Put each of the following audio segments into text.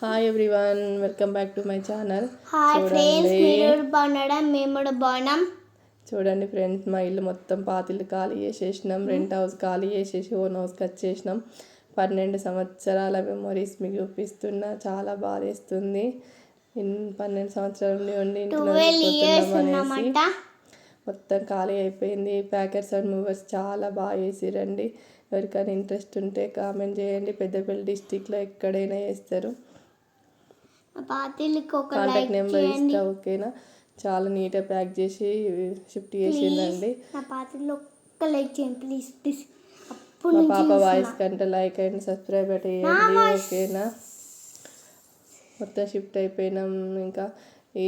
Hi everyone welcome back to my channel hi friends చూడండి మీరు కూడా బాగున్నాడా మేము కూడా బాగున్నాం. చూడండి ఫ్రెండ్స్ మా ఇల్లు మొత్తం పాతిల్లు ఖాళీ చేసేసినాం. రెంట్ హౌస్ ఖాళీ చేసేసి ఓన్ హౌస్కి వచ్చేసినాం. పన్నెండు సంవత్సరాల మెమొరీస్ మీకు చూపిస్తున్నా చాలా బాధేస్తుంది పన్నెండు సంవత్సరాల నుండి ఉండి అనేసి మొత్తం ఖాళీ అయిపోయింది. ప్యాకెట్స్ అండ్ మూవర్స్ చాలా బాగా చేసిరండి. ఎవరికైనా ఇంట్రెస్ట్ ఉంటే కామెంట్ చేయండి. పెద్దపల్లి డిస్టిక్లో ఎక్కడైనా చేస్తారు మా పాతిళ్ళకి ఒక లైక్ కాంటాక్ట్ నెంబర్ ఇస్తా ఓకేనా? చాలా నీట్గా ప్యాక్ చేసి షిఫ్ట్ చేసిందండి. నా ఒక్క లైక్ చేయండి ప్లీజ్ ప్లీజ్. మా పాప. వాయిస్ కంటే లైక్ అండ్ సబ్స్క్రైబ్ చేయండి ఓకేనా? మొత్తం షిఫ్ట్ అయిపోయినాం ఇంకా ఈ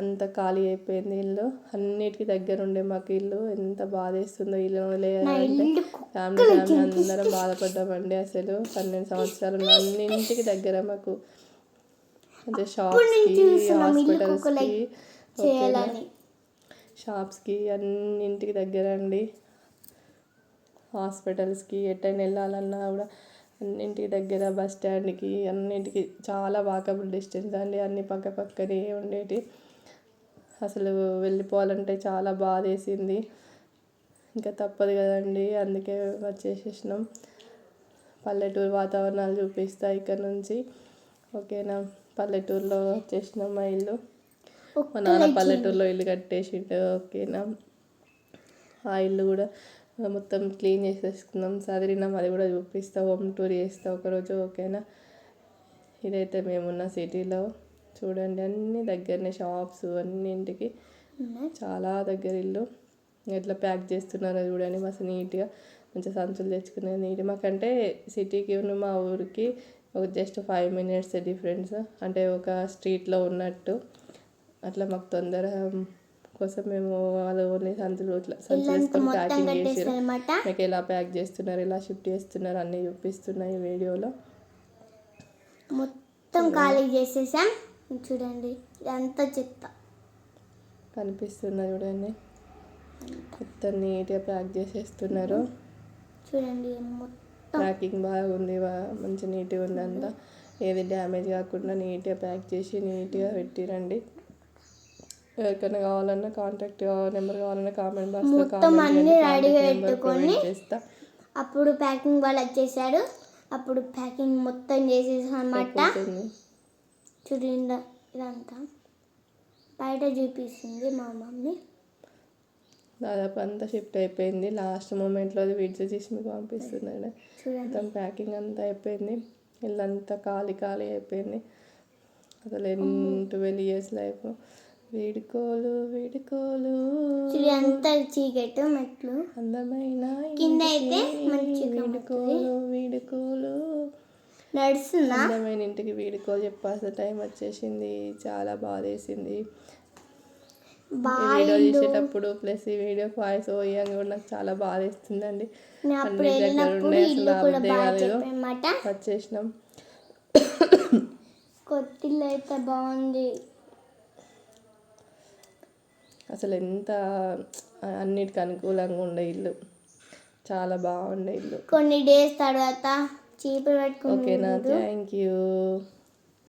అంత ఖాళీ అయిపోయింది ఇల్లు. అన్నిటికీ దగ్గర ఉండే మాకు ఇల్లు. ఎంత బాధేస్తుందో ఇల్లు ఇల్లు ఫ్యామిలీ ఫ్యామిలీ అందరం బాధపడ్డామండి అసలు. పన్నెండు సంవత్సరాలు అన్నింటికి దగ్గర మాకు అంటే షాప్స్కి హాస్పిటల్స్కి చేయాలని. షాప్స్కి అన్నింటికి దగ్గర అండి. హాస్పిటల్స్కి ఎటైనా వెళ్ళాలన్నా కూడా అన్నింటికి దగ్గర బస్ స్టాండ్కి అన్నింటికి చాలా వాకబుల్ డిస్టెన్స్ అండి. అన్ని పక్క పక్కనే ఉండేటి. అసలు వెళ్ళిపోవాలంటే చాలా బాధ వేసింది ఇంకా తప్పదు కదండి. అందుకే వచ్చేసేసినాం. పల్లెటూరు వాతావరణాలు చూపిస్తా ఇక్కడ నుంచి. ఓకేనా? పల్లెటూరులో వచ్చేసినాం మా ఇల్లు. మా నాన్న పల్లెటూరులో ఇల్లు కట్టేసిండు. ఓకేనా ఆ ఇల్లు కూడా మొత్తం క్లీన్ చేసేసుకున్నాం. చదివినాం అది కూడా చూపిస్తా హోమ్ టూర్ చేస్తా ఒకరోజు ఓకేనా? ఇదైతే మేమున్న సిటీలో. చూడండి అన్ని దగ్గరనే షాప్స్ అన్నింటికి. చాలా దగ్గర ఇల్లు. ఎట్లా ప్యాక్ చేస్తున్నారో చూడండి మస్తు నీట్గా. మంచిగా సంచులు తెచ్చుకునేది నీట్ మాకంటే సిటీకి ఉన్న మా ఊరికి ఒక జస్ట్ ఫైవ్ మినిట్స్ డిఫరెన్స్. అంటే ఒక స్ట్రీట్లో ఉన్నట్టు. అట్లా మాకు తొందర కోసం మేము వాళ్ళు ఓన్లీ సంచులు ఇట్లా వేసుకొని ప్యాకింగ్ చేసారు ఎలా ప్యాక్ చేస్తున్నారు ఎలా షిఫ్ట్ చేస్తున్నారు అన్నీ చూపిస్తున్నాయి వీడియోలో. మొత్తం ఖాళీ చేసేసాం. చూడండి ఇదంతా చెత్త. కనిపిస్తున్నా చూడండి. మొత్తం నీట్గా ప్యాక్ చేసేస్తున్నారు. చూడండి మొత్తం ప్యాకింగ్ బాగుంది మంచి నీట్గా ఉంది అంతా. ఏది డ్యామేజ్ కాకుండా నీట్గా ప్యాక్ చేసి నీట్గా పెట్టిరండి. ఎవరికైనా కావాలన్నా కాంటాక్ట్ నెంబర్ కావాలన్నా కామెంట్ బాక్స్లో మొత్తం అన్నీ రెడీగా పెట్టుకొని అప్పుడు ప్యాకింగ్ వాళ్ళు వచ్చేసాడు అప్పుడు ప్యాకింగ్ మొత్తం చేసేసాం అనమాట. చూడండి ఇదంతా. బయట చూపిస్తుంది మా మమ్మీ. దాదాపు అంతా షిఫ్ట్ అయిపోయింది. లాస్ట్ మూమెంట్లో అది వీడియో చేసి మీకు పంపిస్తున్నాడు మొత్తం ప్యాకింగ్ అంతా అయిపోయింది. ఇల్లంతా ఖాళీ ఖాళీ అయిపోయింది. అసలు ఎన్ని ట్వెల్వ్ ఇయర్స్ లైఫ్. వీడుకోలు వీడుకోలు. అంత చీకటి మెట్లు. అందమైన కింద అయితే వీడుకోలు వీడుకోలు. నడుస్తుందా? అందమైన ఇంటికి వీడుకోలు చెప్పాల్సిన టైం వచ్చేసింది. చాలా బాధేసింది. వీడియో చేసేటప్పుడు ప్లస్ ఈ వీడియో వాయిస్ ఓయంగా కూడా నాకు చాలా అన్ని దగ్గర అసలు బాగా కాదు. చెప్పామన్నమాట వచ్చేసినాం. కొత్త ఇల్లు అయితే బాగుంది. అసలు ఎంత అన్నిటికి అనుకూలంగా ఉండే ఇల్లు. చాలా బాగుండే ఇల్లు. కొన్ని డేస్ తర్వాత చీపురు పెట్టుకుని ఓకేనా థ్యాంక్ యూ.